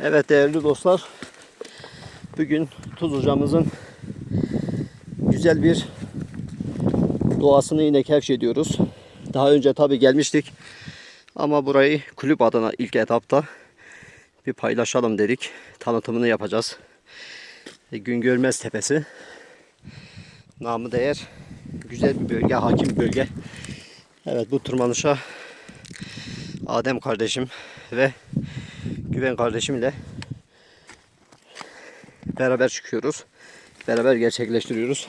Evet değerli dostlar. Bugün Tuzluca'mızın güzel bir doğasını yine keşfediyoruz. Daha önce tabi gelmiştik. Ama burayı kulüp adına ilk etapta bir paylaşalım dedik. Tanıtımını yapacağız. E, Güngörmez Tepesi. Namı değer. Güzel bir bölge, hakim bir bölge. Evet bu tırmanışa Adem kardeşim ve Güven kardeşimle beraber çıkıyoruz. Beraber gerçekleştiriyoruz.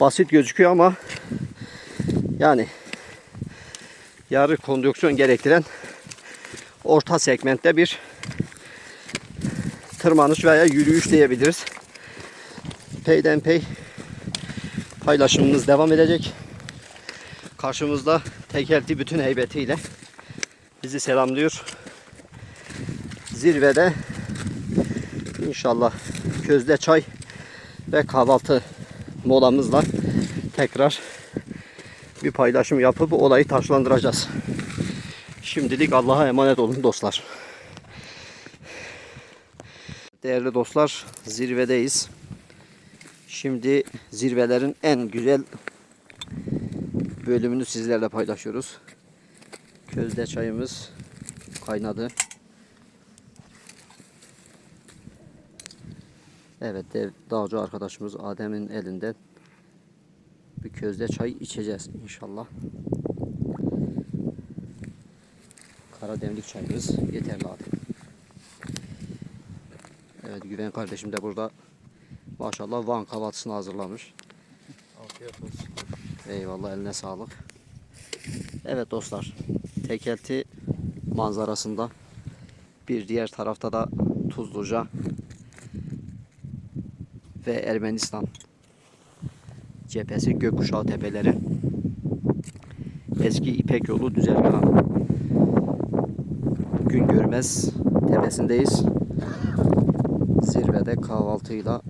Basit gözüküyor ama yani yarı kondüksiyon gerektiren orta segmentte bir tırmanış veya yürüyüş diyebiliriz. Peyden pey paylaşımımız devam edecek. Karşımızda tekelti bütün heybetiyle bizi selamlıyor. Zirvede inşallah közde çay ve kahvaltı molamızla tekrar bir paylaşım yapıp olayı taşlandıracağız. Şimdilik Allah'a emanet olun dostlar. Değerli dostlar zirvedeyiz. Şimdi zirvelerin en güzel bölümünü sizlerle paylaşıyoruz. Közde çayımız kaynadı. Evet dağcı arkadaşımız Adem'in elinden bir közde çay içeceğiz inşallah. Kara demlik çayımız yeterli Adem. Evet Güven kardeşim de burada maşallah Van kahvaltısını hazırlamış. Afiyet olsun. Eyvallah eline sağlık. Evet dostlar. Tekelti manzarasında bir diğer tarafta da Tuzluca ve Ermenistan cephesi Gökkuşağı tepeleri. Eski İpek yolu düzelgahı. Gün görmez tepesindeyiz. Zirvede kahvaltıyla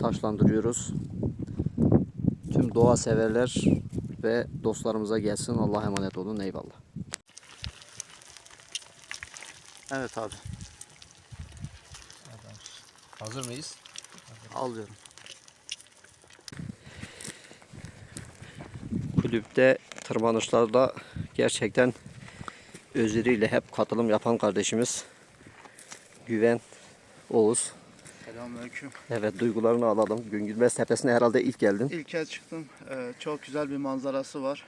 taşlandırıyoruz tüm doğa severler ve dostlarımıza gelsin. Allah'a emanet olun. Eyvallah. Evet abi. Hazır mıyız? Alıyorum. Kulüpte tırmanışlarda gerçekten özveriyle hep katılım yapan kardeşimiz Güven Oğuz. Selamünaleyküm. Evet duygularını alalım. Güngülmez Tepesi'ne herhalde ilk geldin. İlk kez çıktım. Ee, çok güzel bir manzarası var.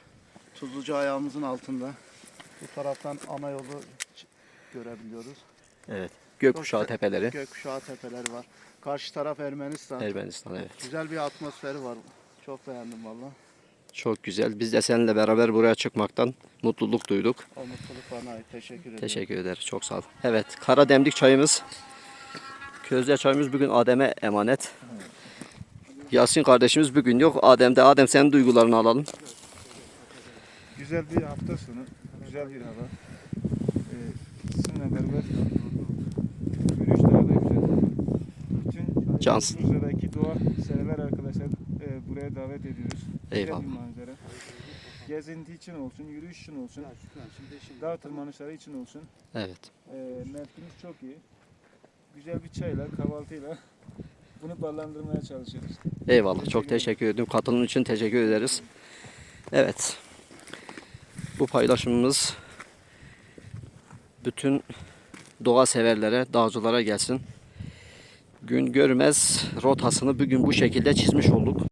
Tuzluca ayağımızın altında. Bu taraftan ana yolu görebiliyoruz. Evet. Gökkuşağı tepeleri. Gökkuşağı tepeleri var. Karşı taraf Ermenistan. Ermenistan evet. Güzel bir atmosferi var. Çok beğendim valla. Çok güzel. Biz de seninle beraber buraya çıkmaktan mutluluk duyduk. O mutluluk bana ait. Teşekkür ederim. Teşekkür ederiz. Çok sağ ol. Evet. Kara demlik çayımız. Közde çayımız bugün Adem'e emanet. Yasin kardeşimiz bugün yok. Adem'de. Adem senin duygularını alalım. Güzel bir hafta sonu, güzel bir hava. Ee, sizinle beraber yürüyüş daha da güzel. Bütün Cansın. Tuzla'daki doğa sever arkadaşlar e, buraya davet ediyoruz. Eyvallah. Güzel bir manzara. Gezinti için olsun, yürüyüş için olsun, dağ tırmanışları için olsun. Evet. E, mevkimiz çok iyi. Güzel bir çayla, kahvaltıyla bunu ballandırmaya çalışıyoruz. Eyvallah. Çok teşekkür ederim. Katılım için teşekkür ederiz. Evet. Bu paylaşımımız bütün doğa severlere, dağcılara gelsin. Gün görmez rotasını bugün bu şekilde çizmiş olduk.